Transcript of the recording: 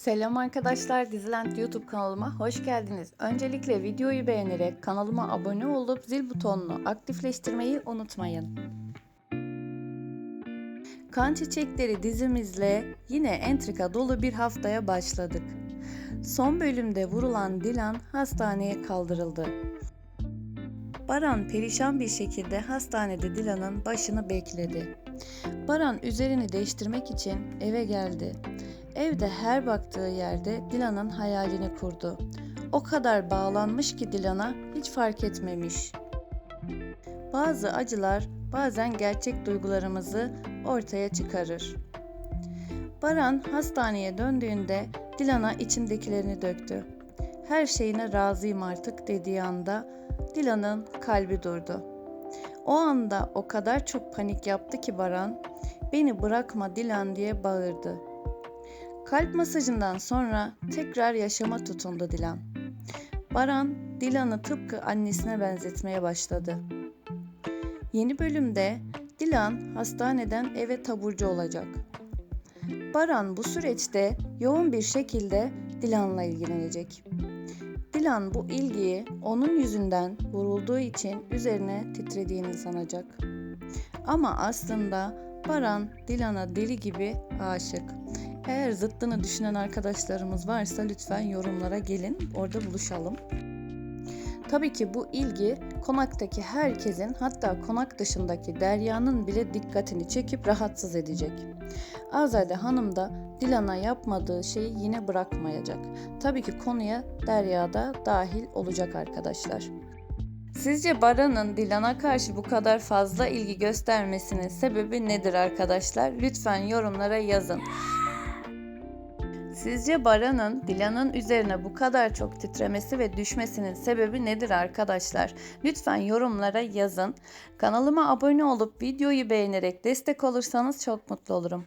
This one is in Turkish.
Selam arkadaşlar, Diziland YouTube kanalıma hoş geldiniz. Öncelikle videoyu beğenerek kanalıma abone olup zil butonunu aktifleştirmeyi unutmayın. Kan Çiçekleri dizimizle yine entrika dolu bir haftaya başladık. Son bölümde vurulan Dilan hastaneye kaldırıldı. Baran perişan bir şekilde hastanede Dilan'ın başını bekledi. Baran üzerini değiştirmek için eve geldi. Evde her baktığı yerde Dilan'ın hayalini kurdu. O kadar bağlanmış ki Dilan'a hiç fark etmemiş. Bazı acılar bazen gerçek duygularımızı ortaya çıkarır. Baran hastaneye döndüğünde Dilan'a içindekilerini döktü. Her şeyine razıyım artık dediği anda Dilan'ın kalbi durdu. O anda o kadar çok panik yaptı ki Baran, beni bırakma Dilan diye bağırdı. Kalp masajından sonra tekrar yaşama tutundu Dilan. Baran, Dilan'ı tıpkı annesine benzetmeye başladı. Yeni bölümde Dilan hastaneden eve taburcu olacak. Baran bu süreçte yoğun bir şekilde Dilan'la ilgilenecek. Dilan bu ilgiyi onun yüzünden vurulduğu için üzerine titrediğini sanacak. Ama aslında Baran Dilan'a deli gibi aşık. Eğer zıttını düşünen arkadaşlarımız varsa lütfen yorumlara gelin, orada buluşalım. Tabii ki bu ilgi konaktaki herkesin hatta konak dışındaki Derya'nın bile dikkatini çekip rahatsız edecek. Azade Hanım da Dilan'a yapmadığı şeyi yine bırakmayacak. Tabii ki konuya Derya da dahil olacak arkadaşlar. Sizce Baran'ın Dilan'a karşı bu kadar fazla ilgi göstermesinin sebebi nedir arkadaşlar? Lütfen yorumlara yazın. Sizce Baran'ın Dilan'ın üzerine bu kadar çok titremesi ve düşmesinin sebebi nedir arkadaşlar? Lütfen yorumlara yazın. Kanalıma abone olup videoyu beğenerek destek olursanız çok mutlu olurum.